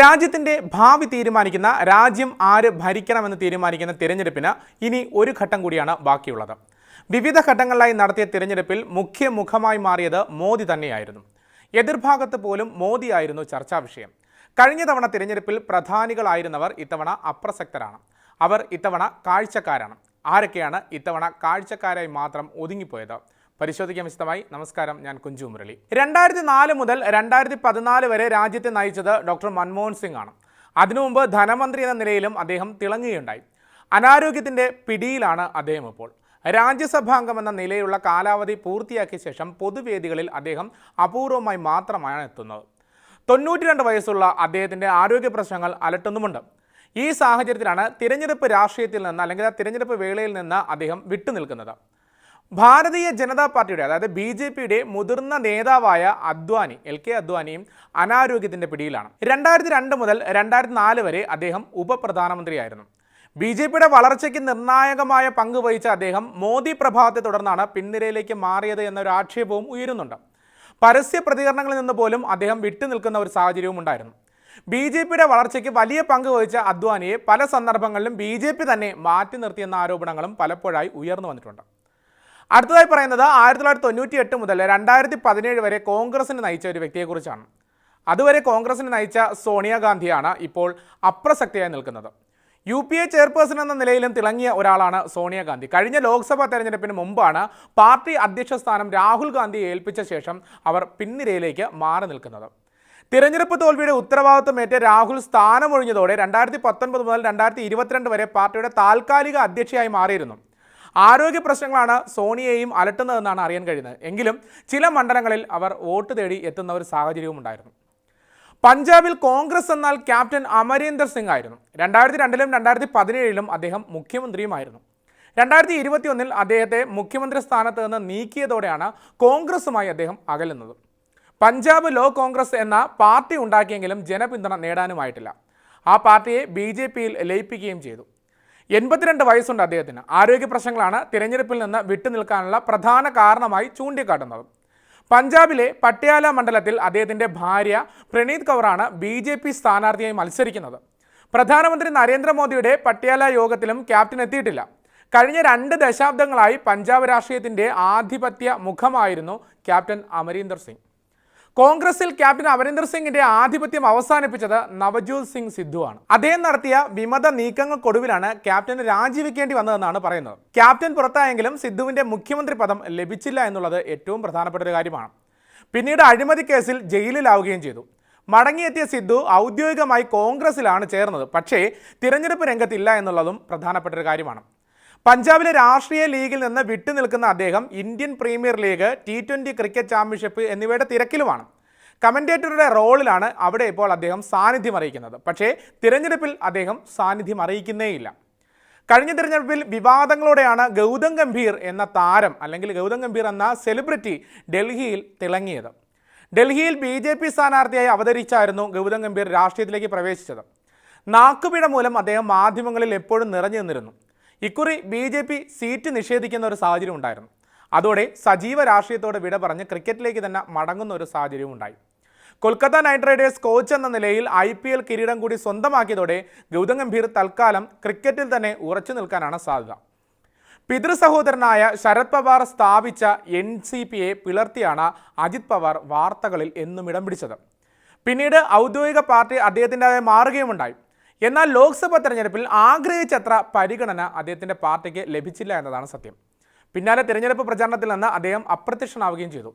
രാജ്യത്തിന്റെ ഭാവി തീരുമാനിക്കുന്ന രാജ്യം ആര് ഭരിക്കണമെന്ന് തീരുമാനിക്കുന്ന തിരഞ്ഞെടുപ്പിന് ഇനി ഒരു ഘട്ടം കൂടിയാണ് ബാക്കിയുള്ളത്. വിവിധ ഘട്ടങ്ങളിലായി നടത്തിയ തിരഞ്ഞെടുപ്പിൽ മുഖ്യ മുഖമായി മാറിയത് മോദി തന്നെയായിരുന്നു. എതിർഭാഗത്ത് പോലും മോദിയായിരുന്നു ചർച്ചാ വിഷയം. കഴിഞ്ഞ തവണ തിരഞ്ഞെടുപ്പിൽ പ്രധാനികളായിരുന്നവർ ഇത്തവണ അപ്രസക്തരാണ്. അവർ ഇത്തവണ കാഴ്ചക്കാരാണ്. ആരൊക്കെയാണ് ഇത്തവണ കാഴ്ചക്കാരായി മാത്രം ഒതുങ്ങിപ്പോയത്? പരിശോധിക്കാൻ വിശദമായി. നമസ്കാരം ഞാൻ കുഞ്ചു മുരളി രണ്ടായിരത്തി നാല് മുതൽ രണ്ടായിരത്തി പതിനാല് വരെ രാജ്യത്തെ നയിച്ചത് ഡോക്ടർ മൻമോഹൻ സിംഗ് ആണ്. അതിനുമുമ്പ് ധനമന്ത്രി എന്ന നിലയിലും അദ്ദേഹം തിളങ്ങുകയുണ്ടായി. അനാരോഗ്യത്തിന്റെ പിടിയിലാണ് അദ്ദേഹം ഇപ്പോൾ. രാജ്യസഭാംഗം എന്ന നിലയിലുള്ള കാലാവധി പൂർത്തിയാക്കിയ ശേഷം പൊതുവേദികളിൽ അദ്ദേഹം അപൂർവമായി മാത്രമാണ് എത്തുന്നത്. തൊണ്ണൂറ്റി രണ്ട് വയസ്സുള്ള അദ്ദേഹത്തിന്റെ ആരോഗ്യ പ്രശ്നങ്ങൾ അലട്ടുന്നുമുണ്ട്. ഈ സാഹചര്യത്തിലാണ് തിരഞ്ഞെടുപ്പ് രാഷ്ട്രീയത്തിൽ നിന്ന് അല്ലെങ്കിൽ ആ തിരഞ്ഞെടുപ്പ് വേളയിൽ നിന്ന് അദ്ദേഹം വിട്ടുനിൽക്കുന്നത്. ഭാരതീയ ജനതാ പാർട്ടിയുടെ അതായത് ബി ജെ പിയുടെ മുതിർന്ന നേതാവായ അദ്വാനി എൽ കെ അദ്വാനിയും അനാരോഗ്യത്തിന്റെ പിടിയിലാണ്. രണ്ടായിരത്തി രണ്ട് മുതൽ രണ്ടായിരത്തി നാല് വരെ അദ്ദേഹം ഉപപ്രധാനമന്ത്രിയായിരുന്നു. ബി ജെ പിയുടെ വളർച്ചയ്ക്ക് നിർണായകമായ പങ്ക് വഹിച്ച അദ്ദേഹം മോദി പ്രഭാവത്തെ തുടർന്നാണ് പിൻനിരയിലേക്ക് മാറിയത് എന്നൊരു ആക്ഷേപവും ഉയരുന്നുണ്ട്. പരസ്യ പ്രതികരണങ്ങളിൽ നിന്ന് പോലും അദ്ദേഹം വിട്ടുനിൽക്കുന്ന ഒരു സാഹചര്യവും ഉണ്ടായിരുന്നു. ബി ജെ പിയുടെ വളർച്ചയ്ക്ക് വലിയ പങ്ക് വഹിച്ച അദ്വാനിയെ പല സന്ദർഭങ്ങളിലും ബി ജെ പി തന്നെ മാറ്റി നിർത്തിയെന്ന ആരോപണങ്ങളും പലപ്പോഴായി ഉയർന്നു വന്നിട്ടുണ്ട്. അടുത്തതായി പറയുന്നത് ആയിരത്തി തൊള്ളായിരത്തി തൊണ്ണൂറ്റി എട്ട് മുതൽ രണ്ടായിരത്തി പതിനേഴ് വരെ കോൺഗ്രസിന് നയിച്ച ഒരു വ്യക്തിയെക്കുറിച്ചാണ്. അതുവരെ കോൺഗ്രസിന് നയിച്ച സോണിയാഗാന്ധിയാണ് ഇപ്പോൾ അപ്രസക്തിയായി നിൽക്കുന്നത്. യു പി എ ചെയർപേഴ്സൺ എന്ന നിലയിലും തിളങ്ങിയ ഒരാളാണ് സോണിയാഗാന്ധി. കഴിഞ്ഞ ലോക്സഭാ തെരഞ്ഞെടുപ്പിന് മുമ്പാണ് പാർട്ടി അധ്യക്ഷ സ്ഥാനം രാഹുൽ ഗാന്ധിയെ ഏൽപ്പിച്ച ശേഷം അവർ പിൻനിരയിലേക്ക് മാറി നിൽക്കുന്നത്. തിരഞ്ഞെടുപ്പ് തോൽവിയുടെ ഉത്തരവാദിത്വമേറ്റ് രാഹുൽ സ്ഥാനമൊഴിഞ്ഞതോടെ രണ്ടായിരത്തി പത്തൊൻപത് മുതൽ രണ്ടായിരത്തി ഇരുപത്തിരണ്ട് വരെ പാർട്ടിയുടെ താൽക്കാലിക അധ്യക്ഷയായി മാറിയിരുന്നു. ആരോഗ്യ പ്രശ്നങ്ങളാണ് സോണിയെയും അലട്ടുന്നതെന്നാണ് അറിയാൻ കഴിയുന്നത്. എങ്കിലും ചില മണ്ഡലങ്ങളിൽ അവർ വോട്ട് തേടി എത്തുന്ന ഒരു സാഹചര്യവും ഉണ്ടായിരുന്നു. പഞ്ചാബിൽ കോൺഗ്രസ് എന്നാൽ ക്യാപ്റ്റൻ അമരീന്ദർ സിംഗ് ആയിരുന്നു. രണ്ടായിരത്തി രണ്ടിലും രണ്ടായിരത്തി പതിനേഴിലും അദ്ദേഹം മുഖ്യമന്ത്രിയുമായിരുന്നു. രണ്ടായിരത്തി ഇരുപത്തിയൊന്നിൽ അദ്ദേഹത്തെ മുഖ്യമന്ത്രി സ്ഥാനത്ത് നിന്ന് നീക്കിയതോടെയാണ് കോൺഗ്രസുമായി അദ്ദേഹം അകലുന്നത്. പഞ്ചാബ് ലോ കോൺഗ്രസ് എന്ന പാർട്ടി ഉണ്ടാക്കിയെങ്കിലും ജനപിന്തുണ നേടാനുമായിട്ടില്ല. ആ പാർട്ടിയെ ബി ജെ പിയിൽ ലയിപ്പിക്കുകയും ചെയ്തു. എൺപത്തിരണ്ട് വയസ്സുണ്ട് അദ്ദേഹത്തിന്. ആരോഗ്യ പ്രശ്നങ്ങളാണ് തിരഞ്ഞെടുപ്പിൽ നിന്ന് വിട്ടുനിൽക്കാനുള്ള പ്രധാന കാരണമായി ചൂണ്ടിക്കാട്ടുന്നത്. പഞ്ചാബിലെ പട്യാല മണ്ഡലത്തിൽ അദ്ദേഹത്തിന്റെ ഭാര്യ പ്രണീത് കൗറാണ് ബി ജെ പി സ്ഥാനാർത്ഥിയായി മത്സരിക്കുന്നത്. പ്രധാനമന്ത്രി നരേന്ദ്രമോദിയുടെ പട്യാല യോഗത്തിലും ക്യാപ്റ്റൻ എത്തിയിട്ടില്ല. കഴിഞ്ഞ രണ്ട് ദശാബ്ദങ്ങളായി പഞ്ചാബ് രാഷ്ട്രീയത്തിന്റെ ആധിപത്യ മുഖമായിരുന്നു ക്യാപ്റ്റൻ അമരീന്ദർ സിംഗ്. കോൺഗ്രസിൽ ക്യാപ്റ്റൻ അമരീന്ദർ സിംഗിന്റെ ആധിപത്യം അവസാനിപ്പിച്ചത് നവജോത് സിംഗ് സിദ്ധുവാണ്. അദ്ദേഹം നടത്തിയ വിമത നീക്കങ്ങൾക്കൊടുവിലാണ് ക്യാപ്റ്റന് രാജിവെക്കേണ്ടി വന്നതെന്നാണ് പറയുന്നത്. ക്യാപ്റ്റൻ പുറത്തായെങ്കിലും സിദ്ധുവിന്റെ മുഖ്യമന്ത്രി പദം ലഭിച്ചില്ല എന്നുള്ളത് ഏറ്റവും പ്രധാനപ്പെട്ട ഒരു കാര്യമാണ്. പിന്നീട് അഴിമതി കേസിൽ ജയിലിലാവുകയും ചെയ്തു. മടങ്ങിയെത്തിയ സിദ്ധു ഔദ്യോഗികമായി കോൺഗ്രസിലാണ് ചേർന്നത്. പക്ഷേ തിരഞ്ഞെടുപ്പ് രംഗത്തില്ല എന്നുള്ളതും പ്രധാനപ്പെട്ട ഒരു കാര്യമാണ്. പഞ്ചാബിലെ രാഷ്ട്രീയ ലീഗിൽ നിന്ന് വിട്ടുനിൽക്കുന്ന അദ്ദേഹം Indian Premier League T twenty cricket championship എന്നിവയുടെ തിരക്കിലുമാണ്. കമന്റേറ്ററുടെ റോളിലാണ് അവിടെ ഇപ്പോൾ അദ്ദേഹം സാന്നിധ്യം അറിയിക്കുന്നത്. പക്ഷേ തിരഞ്ഞെടുപ്പിൽ അദ്ദേഹം സാന്നിധ്യം അറിയിക്കുന്നേയില്ല. കഴിഞ്ഞ തിരഞ്ഞെടുപ്പിൽ വിവാദങ്ങളോടെയാണ് ഗൗതം ഗംഭീർ എന്ന താരം അല്ലെങ്കിൽ ഗൗതം ഗംഭീർ എന്ന സെലിബ്രിറ്റി ഡൽഹിയിൽ തിളങ്ങിയത്. ഡൽഹിയിൽ ബി ജെ പി സ്ഥാനാർത്ഥിയായി അവതരിച്ചായിരുന്നു ഗൗതം ഗംഭീർ രാഷ്ട്രീയത്തിലേക്ക് പ്രവേശിച്ചത്. നാക്കുപിഴ മൂലം അദ്ദേഹം മാധ്യമങ്ങളിൽ എപ്പോഴും നിറഞ്ഞു നിന്നിരുന്നു. ഇക്കുറി ബി ജെ പി സീറ്റ് നിഷേധിക്കുന്ന ഒരു സാഹചര്യം ഉണ്ടായിരുന്നു. അതോടെ സജീവ രാഷ്ട്രീയത്തോട് വിട പറഞ്ഞ് ക്രിക്കറ്റിലേക്ക് തന്നെ മടങ്ങുന്ന ഒരു സാഹചര്യവും ഉണ്ടായി. കൊൽക്കത്ത നൈറ്റ് റൈഡേഴ്സ് കോച്ച് എന്ന നിലയിൽ ഐ പി എൽ കിരീടം കൂടി സ്വന്തമാക്കിയതോടെ ഗൗതം ഗംഭീർ തൽക്കാലം ക്രിക്കറ്റിൽ തന്നെ ഉറച്ചു നിൽക്കാനാണ് സാധ്യത. പിതൃ സഹോദരനായ ശരത് പവാർ സ്ഥാപിച്ച എൻ സി പിയെ പിളർത്തിയാണ് അജിത് പവാർ വാർത്തകളിൽ എന്നും ഇടം പിടിച്ചത്. പിന്നീട് ഔദ്യോഗിക പാർട്ടി അദ്ദേഹത്തിന്റെതായി മാറുകയുമുണ്ടായി. എന്നാൽ ലോക്സഭാ തെരഞ്ഞെടുപ്പിൽ ആഗ്രഹിച്ചത്ര പരിഗണന അദ്ദേഹത്തിന്റെ പാർട്ടിക്ക് ലഭിച്ചില്ല എന്നതാണ് സത്യം. പിന്നാലെ തിരഞ്ഞെടുപ്പ് പ്രചാരണത്തിൽ നിന്ന് അദ്ദേഹം അപ്രത്യക്ഷനാവുകയും ചെയ്തു.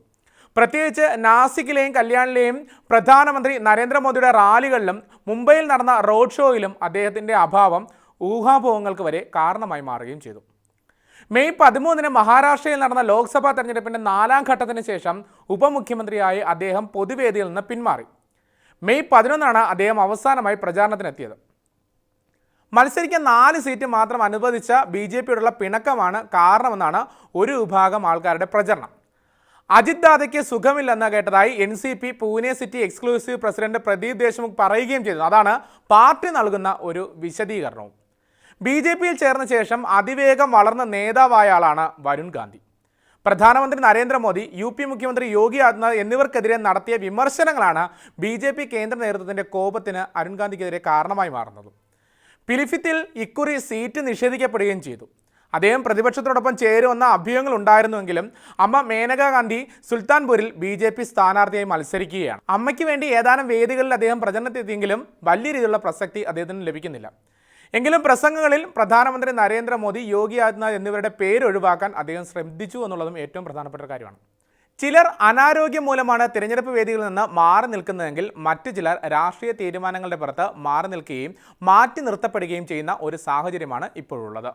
പ്രത്യേകിച്ച് നാസിക്കിലെയും കല്യാണിലെയും പ്രധാനമന്ത്രി നരേന്ദ്രമോദിയുടെ റാലികളിലും മുംബൈയിൽ നടന്ന റോഡ് ഷോയിലും അദ്ദേഹത്തിന്റെ അഭാവം ഊഹാഭോഹങ്ങൾക്ക് വരെ കാരണമായി മാറുകയും ചെയ്തു. മെയ് പതിമൂന്നിന് മഹാരാഷ്ട്രയിൽ നടന്ന ലോക്സഭാ തെരഞ്ഞെടുപ്പിന്റെ നാലാം ഘട്ടത്തിന് ശേഷം ഉപമുഖ്യമന്ത്രിയായി അദ്ദേഹം പൊതുവേദിയിൽ നിന്ന് പിന്മാറി. മെയ് പതിനൊന്നാണ് അദ്ദേഹം അവസാനമായി പ്രചാരണത്തിനെത്തിയത്. മത്സരിക്കാൻ നാല് സീറ്റ് മാത്രം അനുവദിച്ച ബി ജെ പിയോടുള്ള പിണക്കമാണ് കാരണമെന്നാണ് ഒരു വിഭാഗം ആൾക്കാരുടെ പ്രചരണം. അജിത് ദാദയ്ക്ക് സുഖമില്ലെന്ന് കേട്ടതായി N C P Pune city exclusive president Pradeep Deshmukh പറയുകയും ചെയ്തു. അതാണ് പാർട്ടി നൽകുന്ന ഒരു വിശദീകരണവും. ബി ജെ പിയിൽ ചേർന്ന ശേഷം അതിവേഗം വളർന്ന നേതാവായ ആളാണ് വരുൺ ഗാന്ധി. പ്രധാനമന്ത്രി നരേന്ദ്രമോദി യു പി മുഖ്യമന്ത്രി യോഗി ആദിത്യനാഥ് എന്നിവർക്കെതിരെ നടത്തിയ വിമർശനങ്ങളാണ് ബി ജെ പി കേന്ദ്ര നേതൃത്വത്തിന്റെ കോപത്തിന് അരുൺ ഗാന്ധിക്കെതിരെ കാരണമായി മാറുന്നത്. പിലിഫിത്തിൽ ഇക്കുറി സീറ്റ് നിഷേധിക്കപ്പെടുകയും ചെയ്തു. അദ്ദേഹം പ്രതിപക്ഷത്തോടൊപ്പം ചേരുമെന്ന അഭ്യൂഹങ്ങൾ ഉണ്ടായിരുന്നുവെങ്കിലും അമ്മ മേനകാ ഗാന്ധി സുൽത്താൻപൂരിൽ ബി ജെ പി സ്ഥാനാർത്ഥിയായി മത്സരിക്കുകയാണ്. അമ്മയ്ക്ക് വേണ്ടി ഏതാനും വേദികളിൽ അദ്ദേഹം പ്രചരണത്തെത്തിയെങ്കിലും വലിയ രീതിയിലുള്ള പ്രസക്തി അദ്ദേഹത്തിന് ലഭിക്കുന്നില്ല. എങ്കിലും പ്രസംഗങ്ങളിൽ പ്രധാനമന്ത്രി നരേന്ദ്രമോദി യോഗി ആദിത്യനാഥ് എന്നിവരുടെ പേര് ഒഴിവാക്കാൻ അദ്ദേഹം ശ്രദ്ധിച്ചു എന്നുള്ളതും ഏറ്റവും പ്രധാനപ്പെട്ട കാര്യമാണ്. ചിലർ അനാരോഗ്യം മൂലമാണ് തിരഞ്ഞെടുപ്പ് വേദികളിൽ നിന്ന് മാറി നിൽക്കുന്നതെങ്കിൽ മറ്റു ചിലർ രാഷ്ട്രീയ തീരുമാനങ്ങളുടെ പുറത്ത് മാറി നിൽക്കുകയും മാറ്റി നിർത്തപ്പെടുകയും ചെയ്യുന്ന ഒരു സാഹചര്യമാണ് ഇപ്പോഴുള്ളത്.